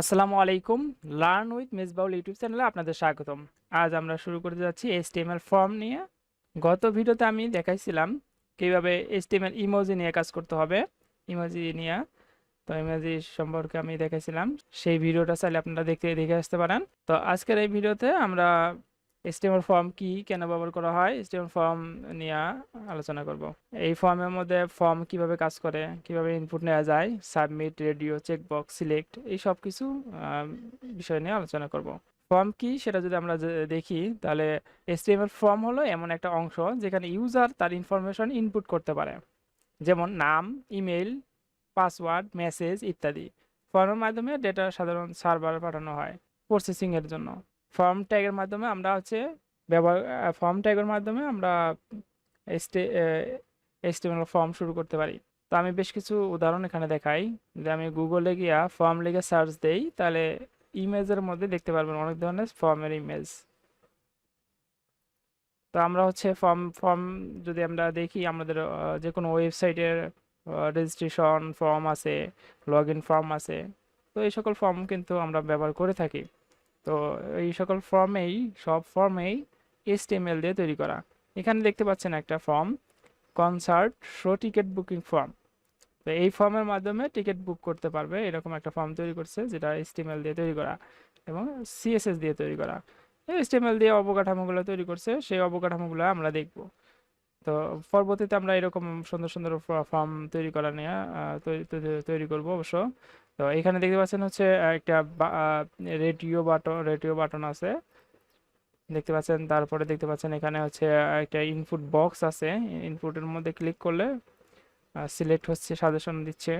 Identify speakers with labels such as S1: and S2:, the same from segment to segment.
S1: আসসালামু আলাইকুম learn with Mejbaul YouTube চ্যানেলে আপনাদের স্বাগতম। আজ আমরা শুরু করতে যাচ্ছি এসটিএমএল ফর্ম নিয়ে। গত ভিডিওতে আমি দেখাইছিলাম কীভাবে এসটিএমএল ইমোজি নিয়ে কাজ করতে হবে। ইমোজি নিয়ে, তো ইমোজি সম্পর্কে আমি দেখাইছিলাম। সেই ভিডিওটা চাইলে আপনারা দেখতে দেখে আসতে পারেন। তো আজকের এই ভিডিওতে আমরা এইচটিএমএল ফর্ম কি কেন ব্যবহার করা হয়? এইচটিএমএল ফর্ম নিয়ে আলোচনা করব। এই ফর্মের মধ্যে ফর্ম কীভাবে কাজ করে, কীভাবে ইনপুট নেওয়া যায় সাবমিট রেডিও চেকবক্স সিলেক্ট এই সব কিছু বিষয় নিয়ে আলোচনা করব। ফর্ম কি সেটা যদি আমরা দেখি, তাহলে এইচটিএমএল ফর্ম হলো এমন একটা অংশ যেখানে ইউজার তার ইনফরমেশন ইনপুট করতে পারে। যেমন নাম ইমেল পাসওয়ার্ড মেসেজ ইত্যাদি। ফর্মের মাধ্যমে ডেটা সাধারণ সার্ভারে পাঠানো হয় প্রসেসিংয়ের জন্য। ফর্ম ট্যাগের মাধ্যমে আমরা হচ্ছে ব্যবহার ফর্ম ট্যাগের মাধ্যমে আমরা এইচটিএমএল ফর্ম শুরু করতে পারি। তো আমি বেশ কিছু উদাহরণ এখানে দেখাই। যে আমি গুগলে গিয়া ফর্ম লিখে সার্চ দেই, তাহলে ইমেজের মধ্যে দেখতে পারবেন অনেক ধরনের ফর্মের ইমেজ তো আমরা হচ্ছে ফর্ম ফর্ম যদি আমরা দেখি, আমাদের যে কোনো ওয়েবসাইটের রেজিস্ট্রেশন ফর্ম আছে লগ ইন ফর্ম আছে। তো এই সকল ফর্ম কিন্তু আমরা ব্যবহার করে থাকি। তো এই সকল ফর্মেই সব ফর্মেই এইচটিএমএল দিয়ে তৈরি করা। এখানে দেখতে পাচ্ছেন একটা form concert show ticket booking form তো এই ফর্মের মাধ্যমে টিকিট বুক করতে পারবে, এরকম একটা ফর্ম তৈরি করছে যেটা এইচটিএমএল দিয়ে তৈরি করা এবং সিএসএস দিয়ে তৈরি করা। এইচটিএমএল দিয়ে অবকাঠামোগুলো তৈরি করছে, সেই অবকাঠামোগুলো আমরা দেখব। তো পরবর্তীতে আমরা এরকম সুন্দর সুন্দর ফর্ম তৈরি করা নিয়ে তৈরি করব অবশ্য। তো এখানে দেখতে পাচ্ছেন হচ্ছে একটা রেডিও বাটন রেডিও বাটন আছে। দেখতে পাচ্ছেন, তারপরে দেখতে পাচ্ছেন এখানে হচ্ছে একটা ইনপুট বক্স আছে। ইনপুটের মধ্যে ক্লিক করলে সিলেক্ট হচ্ছে সাজেশন দিচ্ছে।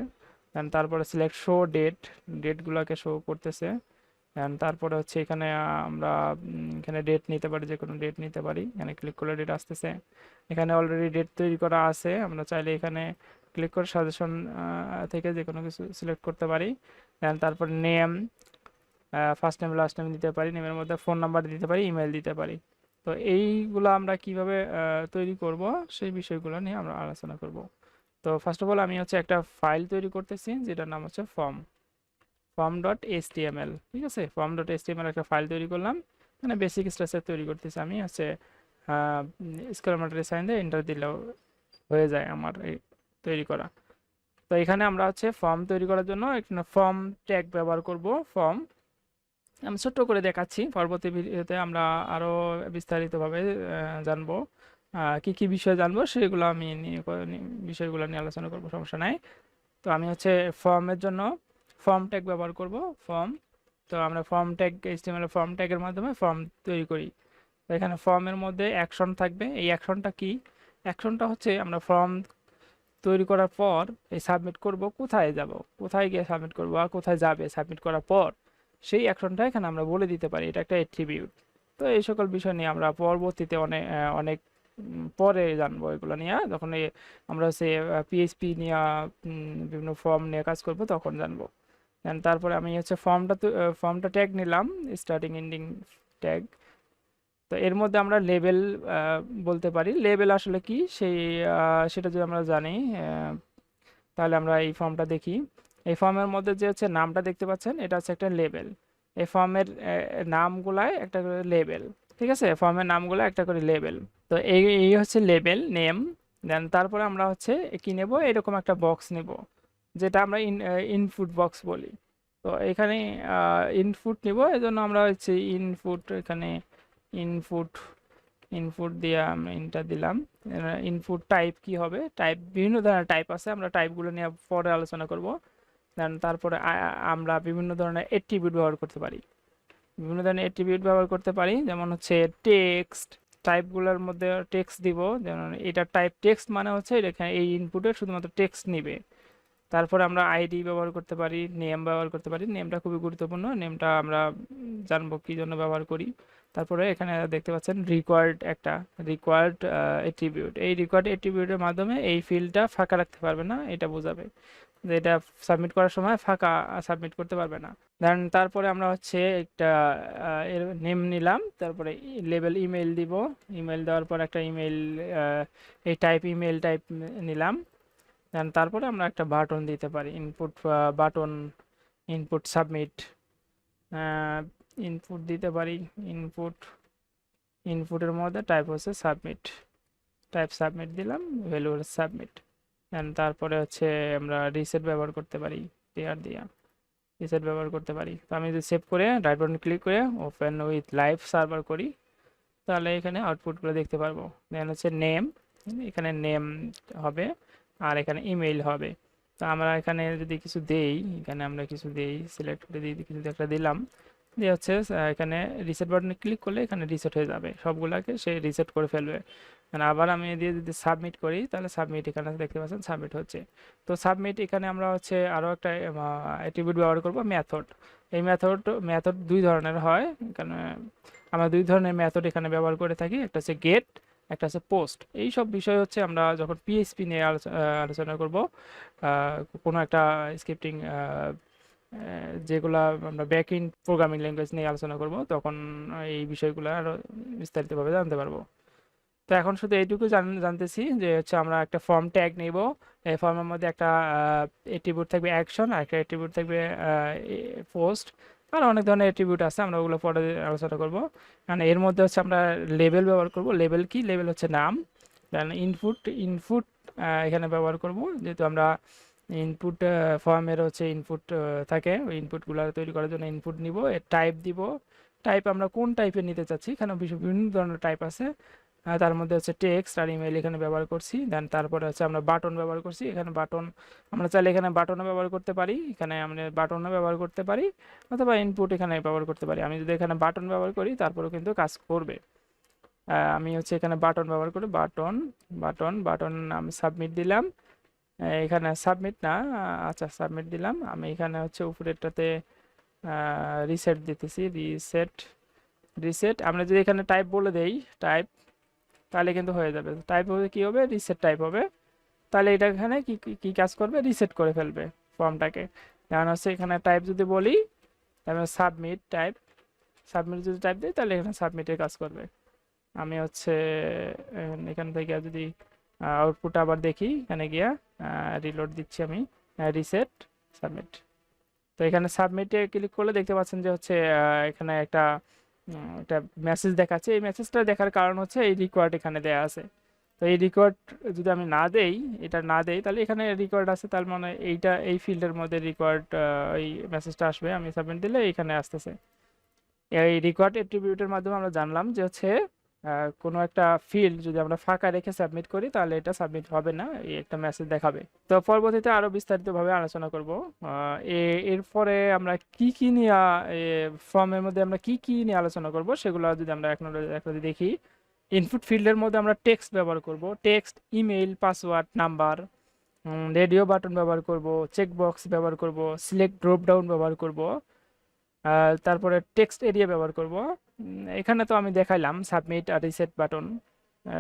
S1: তারপরে সিলেক্ট শো ডেট ডেটগুলোকে শো করতেছে। তারপরে হচ্ছে এখানে আমরা এখানে ডেট নিতে পারি যে কোনো ডেট নিতে পারি। এখানে ক্লিক করলে ডেট আসতেছে। এখানে অলরেডি ডেট তৈরি করা আছে। আমরা চাইলে এখানে ক্লিক করে সাজেশন থেকে যে কোনো কিছু সিলেক্ট করতে পারি। And তারপর name first name last name দিতে পারি। নেমের মধ্যে ফোন নাম্বার দিতে পারি ইমেল দিতে পারি। তো এইগুলো আমরা কীভাবে তৈরি করব, সেই বিষয়গুলো নিয়ে আমরা আলোচনা করব। তো ফার্স্ট অফ অল আমি হচ্ছে একটা ফাইল তৈরি করতেছি, যেটার নাম হচ্ছে ফর্ম ফর্ম ডট এসটিএমএল ঠিক আছে? ফর্ম ডট এসটিএমএল একটা ফাইল তৈরি করলাম। মানে বেসিক স্ট্রাকচার তৈরি করতেছি আমি, হচ্ছে স্কোয়ার সাইন দিয়ে এন্টার দিলেও হয়ে যায় আমার এই তৈরি করা। তো এখানে আমরা হচ্ছে ফর্ম তৈরি করার জন্য একটা ফর্ম ট্যাগ ব্যবহার করব ফর্ম আমি ছোট্ট করে দেখাচ্ছি, পরবর্তী ভিডিওতে আমরা আরও বিস্তারিতভাবে জানব কি কি বিষয় জানব সেগুলো আমি বিষয়গুলো নিয়ে আলোচনা করব, সমস্যা নাই। তো আমি হচ্ছে ফর্মের জন্য ফর্ম ট্যাগ ব্যবহার করব ফর্ম তো আমরা ফর্ম ট্যাগ এইচটিএমএল ফর্ম ট্যাগের মাধ্যমে ফর্ম তৈরি করি। তো এখানে ফর্মের মধ্যে অ্যাকশন থাকবে। এই অ্যাকশনটা কি? অ্যাকশনটা হচ্ছে আমরা ফর্ম তৈরি করার পর এই সাবমিট করব, কোথায় যাব? কোথায় গিয়ে সাবমিট করব আর কোথায় যাবে সাবমিট করার পর? সেই অ্যাকশনটা এখানে আমরা বলে দিতে পারি, এটা একটা অ্যাট্রিবিউট তো এই সকল বিষয় নিয়ে আমরা পরবর্তীতে অনেক অনেক পরে জানব এগুলো নিয়ে। যখন আমরা সে পিএইচপি নিয়ে বিভিন্ন ফর্ম নিয়ে কাজ করব, তখন জানব। And তারপরে আমি হচ্ছে ফর্মটা তো ফর্মটা ট্যাগ নিলাম স্টার্টিং এন্ডিং ট্যাগ তো এর মধ্যে আমরা লেবেল বলতে পারি। লেবেল আসলে কি? সেই সেটা যদি আমরা জানি তাহলে আমরা এই ফর্মটা দেখি। এই ফর্মের মধ্যে যে হচ্ছে নামটা দেখতে পাচ্ছেন, এটা হচ্ছে একটা লেবেল এই ফর্মের নামগুলায় একটা করে লেবেল ঠিক আছে? ফর্মের নামগুলো একটা করে লেবেল তো এই এই হচ্ছে লেবেল নেম দেন তারপরে আমরা হচ্ছে কি নেব? এরকম একটা বক্স নেব। যেটা আমরা ইন ইনপুট বক্স বলি। তো এখানে ইনপুট নিব, এজন্য আমরা হচ্ছে ইনপুট এখানে ইনপুট ইনপুট দিয়ে আমরা ইনটা দিলাম। ইনপুট টাইপ কি হবে? টাইপ বিভিন্ন ধরনের টাইপ আছে, আমরা টাইপগুলো নিয়ে পরে আলোচনা করব। দেন তারপরে আমরা বিভিন্ন ধরনের অ্যাট্রিবিউট ব্যবহার করতে পারি। বিভিন্ন ধরনের অ্যাট্রিবিউট ব্যবহার করতে পারি, যেমন হচ্ছে টেক্সট টাইপগুলোর মধ্যে টেক্সট দিব। যেমন এটা টাইপ টেক্সট মানে হচ্ছে এখানে এই ইনপুটে শুধুমাত্র টেক্সট নিবে। তারপরে আমরা আইডি ব্যবহার করতে পারি নেম ব্যবহার করতে পারি। নেমটা খুবই গুরুত্বপূর্ণ। নেমটা আমরা জানব কি জন্য ব্যবহার করি। তারপরে এখানে দেখতে পাচ্ছেন রিকোয়ার্ড একটা রিকোয়ার্ড অ্যাট্রিবিউট এই রিকোয়ার্ড অ্যাট্রিবিউটের মাধ্যমে এই ফিল্ডটা ফাঁকা রাখতে পারবে না, এটা বোঝাবে। যে এটা সাবমিট করার সময় ফাঁকা সাবমিট করতে পারবে না। দেন তারপরে আমরা হচ্ছে একটা এর নেম নিলাম। তারপরে লেবেল ইমেল দিব। ইমেল দেওয়ার পর একটা ইমেল এই টাইপ ইমেল টাইপ নিলাম। দেন তারপরে আমরা একটা বাটন দিতে পারি input button input submit input দিতে পারি ইনপুট ইনপুটের মধ্যে টাইপ হচ্ছে সাবমিট টাইপ সাবমিট দিলাম ভ্যালু সাবমিট অ্যান্ড তারপরে হচ্ছে আমরা রিসেট ব্যবহার করতে পারি টিআর দিয়া রিসেট ব্যবহার করতে পারি, তো আমি যদি সেভ করে রাইট বাটন ক্লিক করে ওপেন উইথ লাইভ সার্ভার করি, তাহলে এখানে আউটপুটগুলো দেখতে পারব দেন হচ্ছে নেম এখানে নেম হবে আর এখানে ইমেইল হবে। তো আমরা এখানে যদি কিছু দেই, এখানে আমরা কিছু দেই সিলেক্ট করে দিই কিছু একটা দিলাম। দিয়ে হচ্ছে এখানে রিসেট বাটনে ক্লিক করলে এখানে রিসেট হয়ে যাবে। সবগুলোকে সে রিসেট করে ফেলবে। মানে আবার আমি দিয়ে যদি সাবমিট করি, তাহলে সাবমিট এখানে দেখতে পাচ্ছেন সাবমিট হচ্ছে। তো সাবমিট এখানে আমরা হচ্ছে আরও একটা অ্যাট্রিবিউট ব্যবহার করব ম্যাথড এই ম্যাথড ম্যাথড দুই ধরনের হয়। এখানে আমরা দুই ধরনের ম্যাথড এখানে ব্যবহার করে থাকি। একটা হচ্ছে গেট একটা আছে পোস্ট। এই সব বিষয় হচ্ছে আমরা যখন পিএইচপি নিয়ে আলোচনা করব কোনো একটা স্ক্রিপ্টিং যেগুলা আমরা ব্যাক ইন প্রোগ্রামিং ল্যাঙ্গুয়েজ নিয়ে আলোচনা করব, তখন এই বিষয়গুলো আরও বিস্তারিতভাবে জানতে পারব। তো এখন শুধু এইটুকু জান, জানতেছি যে হচ্ছে আমরা একটা ফর্ম ট্যাগ নিব। এই ফর্মের মধ্যে একটা অ্যাট্রিবিউট থাকবে অ্যাকশন আর একটা অ্যাট্রিবিউট থাকবে পোস্ট আর অনেক ধরনের অ্যাট্রিবিউট আছে, আমরা ওগুলো পরে আলোচনা করব। কারণ এর মধ্যে হচ্ছে আমরা লেবেল ব্যবহার করব। লেবেল কি? লেবেল হচ্ছে নাম। দেন ইনপুট ইনপুট এখানে ব্যবহার করব। যেহেতু আমরা ইনপুট ফর্মের হচ্ছে ইনপুট থাকে, ওই ইনপুটগুলো তৈরি করার জন্য ইনপুট নিব, এর টাইপ দিব। টাইপ আমরা কোন টাইপের নিতে চাচ্ছি? এখানে বিভিন্ন ধরনের টাইপ আছে। তার মধ্যে হচ্ছে টেক্সট আর ইমেল এখানে ব্যবহার করছি। দেন তারপরে হচ্ছে আমরা বাটন ব্যবহার করছি। এখানে বাটন আমরা চাইলে এখানে বাটনও ব্যবহার করতে পারি। এখানে আমরা বাটনও ব্যবহার করতে পারি অথবা ইনপুট এখানে ব্যবহার করতে পারি। আমি যদি এখানে বাটন ব্যবহার করি, তারপরেও কিন্তু কাজ করবে। আমি হচ্ছে এখানে বাটন ব্যবহার করি। বাটন বাটন বাটন আমি সাবমিট দিলাম। এখানে সাবমিট না আচ্ছা সাবমিট দিলাম। আমি এখানে হচ্ছে উপরেরটাতে রিসেট দিতেছি। রিসেট রিসেট আমরা যদি এখানে টাইপ বলে দেই টাইপ তাহলে কিন্তু হয়ে যাবে। টাইপ হবে কি হবে? রিসেট টাইপ হবে। তাহলে এটা এখানে কি, কি- কাজ করবে? রিসেট করে ফেলবে ফর্মটাকে কারণ হচ্ছে এখানে টাইপ যদি বলি তারপরে সাবমিট টাইপ সাবমিট যদি টাইপ দিই, তাহলে এখানে সাবমিটের কাজ করবে। আমি হচ্ছে, এখান- থেকে যদি আউটপুট আবার দেখি, এখানে গিয়া রিলোড দিচ্ছি আমি। রিসেট সাবমিট তো এখানে সাবমিটে ক্লিক করলে দেখতে পাচ্ছেন যে হচ্ছে এখানে একটা একটা মেসেজ দেখাচ্ছে। এই মেসেজটা দেখার কারণ হচ্ছে এই রিকোয়ার্ড এখানে দেয়া আছে। তো এই রিকোয়ার্ড যদি আমি না দেই, এটা না দেই, তাহলে এখানে রিকোয়ার্ড আছে, তার মানে এইটা, এই ফিল্ডের মধ্যে রিকোয়ার্ড এই মেসেজটা আসবে, আমি সাবমিট দিলে এখানে আসতেছে। এই রিকোয়ার্ড অ্যাট্রিবিউটের মাধ্যমে আমরা জানলাম যে হচ্ছে কোনো একটা ফিল্ড যদি আমরা ফাঁকা রেখে সাবমিট করি, তাহলে এটা সাবমিট হবে না, এই একটা মেসেজ দেখাবে। তো পরবর্তীতে আরও বিস্তারিতভাবে আলোচনা করব। এ- এরপরে আমরা কি কি নিয়ে ফর্মের মধ্যে আমরা কি কি নিয়ে আলোচনা করব, সেগুলো যদি আমরা নজরে এক দেখি। ইনপুট ফিল্ডের মধ্যে আমরা টেক্সট ব্যবহার করব। Text email password number radio button ব্যবহার করব চেক বক্স ব্যবহার করব সিলেক্ট ড্রপ ডাউন ব্যবহার করব তারপরে টেক্সট এরিয়া ব্যবহার করব। এখানে তো আমি দেখাইলাম সাবমিট আর রিসেট বাটন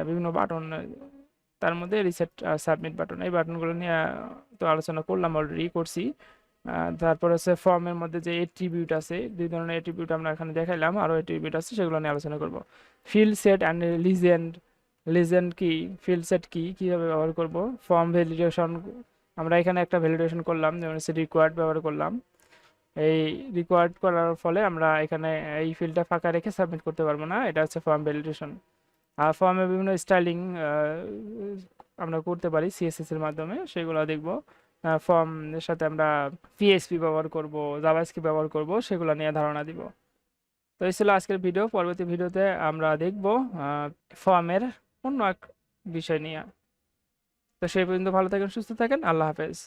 S1: বিভিন্ন বাটন তার মধ্যে রিসেট আর সাবমিট বাটন এই বাটনগুলো নিয়ে তো আলোচনা করলাম অলরেডি করছি। তারপর হচ্ছে ফর্মের মধ্যে যে এট্রিবিউট আছে, দুই ধরনের এট্রিবিউট আমরা এখানে দেখাইলাম, আরও এট্রিবিউট আছে, সেগুলো নিয়ে আলোচনা করব। Field set and legend legend কি ফিল্ড সেট কি, কীভাবে ব্যবহার করব? ফর্ম ভ্যালিডেশন আমরা এখানে একটা ভ্যালিডেশন করলাম, যেমন হচ্ছে রিকোয়ার্ড ব্যবহার করলাম। এই রিকোয়ার্ড করার ফলে আমরা এখানে এই ফিল্ডটা ফাঁকা রেখে সাবমিট করতে পারব না। এটা হচ্ছে ফর্ম ভ্যালিডেশন আর ফর্মে বিভিন্ন স্টাইলিং আমরা করতে পারি সিএসএস এর মাধ্যমে। সেগুলো দেখব। ফর্মের সাথে আমরা পিএসপি ব্যবহার করব জাভাস্ক্রিপ্ট ব্যবহার করব, সেগুলো নিয়ে ধারণা দিব। তো এই ছিল আজকের ভিডিও পরবর্তী ভিডিওতে আমরা দেখব ফর্মের অন্য এক বিষয় নিয়ে। তো সেই পর্যন্ত ভালো থাকেন, সুস্থ থাকেন। আল্লাহ হাফেজ।